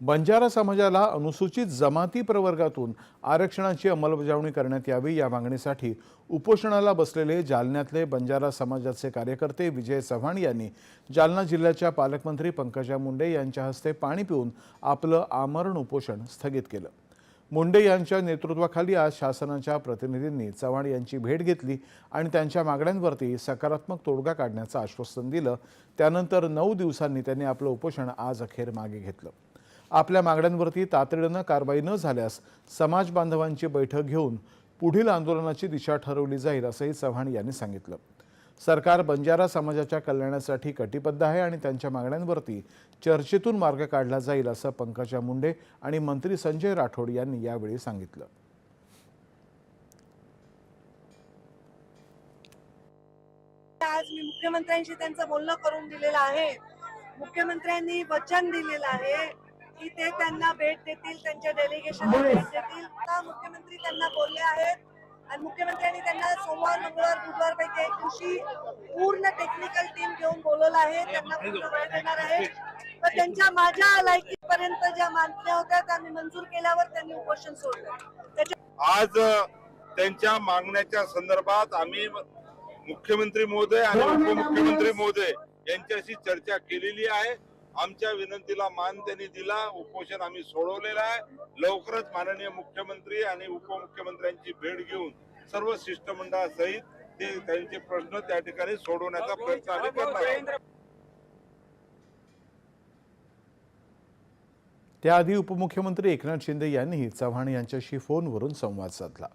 बंजारा समाजाला अनुसूचित जमाती प्रवर्गातून आरक्षणाची अंमलबजावणी करण्यात यावी या मागणीसाठी उपोषणाला बसलेले जालन्यातले बंजारा समाजाचे कार्यकर्ते विजय चव्हाण यांनी जालना जिल्ह्याच्या पालकमंत्री पंकजा मुंडे यांच्या हस्ते पाणी पिऊन आपलं आमरण उपोषण स्थगित केलं. मुंडे यांच्या नेतृत्वाखाली आज शासनाच्या प्रतिनिधींनी चव्हाण यांची भेट घेतली आणि त्यांच्या मागण्यांवरती सकारात्मक तोडगा काढण्याचं आश्वासन दिलं. त्यानंतर नऊ दिवसांनी त्यांनी आपलं उपोषण आज अखेर मागे घेतलं. आपल्या मागण्यांवरती तातडीनं कारवाई न झाल्यास समाज बांधवांची बैठक घेऊन पुढील आंदोलनाची दिशा ठरवली जाईल असंही चव्हाण यांनी सांगितलं. सरकार बंजारा समाजाच्या कल्याणासाठी कटिबद्ध आहे आणि त्यांच्या मागण्यांवरती चर्चेतून मार्ग काढला जाईल असं पंकजा मुंडे आणि मंत्री संजय राठोड यांनी यावेळी सांगितलं. आज मी मुख्यमंत्र्यांशी त्यांचं बोलणं करून दिलेलं आहे. मुख्यमंत्र्यांनी वचन दिलेलं आहे. की ते त्यांना भेट देतील त्यांच्या डेलिगेशनला भेट देतील. आता मुख्यमंत्री त्यांना बोलले आहेत. आणि मुख्यमंत्र्यांनी त्यांना सोमवार मंगळवार बुधवार पैकी एक दिवशी पूर्ण टेक्निकल टीम घेऊन बोलवलं आहे. त्यांना पूर्ण वेळ देणार आहे. तर त्यांच्या माझ्या लायकीपर्यंत ज्या मागण्या होत्या त्या मी मंजूर केल्यावर त्यांनी उपोषण सोडलं. त्याच्या आज त्यांच्या मागण्याच्या संदर्भात आम्ही मुख्यमंत्री महोदय आणि उपमुख्यमंत्री महोदय यांच्याशी चर्चा केलेली आहे. आमच्या विनंतीला मान त्यांनी दिला. उपोषण आम्ही सोडवलेलं आहे. लवकरच माननीय मुख्यमंत्री आणि उपमुख्यमंत्र्यांची भेट घेऊन सर्व शिष्टमंडळासहित ते त्यांचे प्रश्न त्या ठिकाणी सोडवण्याचा प्रयत्न आम्ही करणार आहोत. त्याआधी उपमुख्यमंत्री एकनाथ शिंदे यांनीही चव्हाण यांच्याशी फोनवरून संवाद साधला.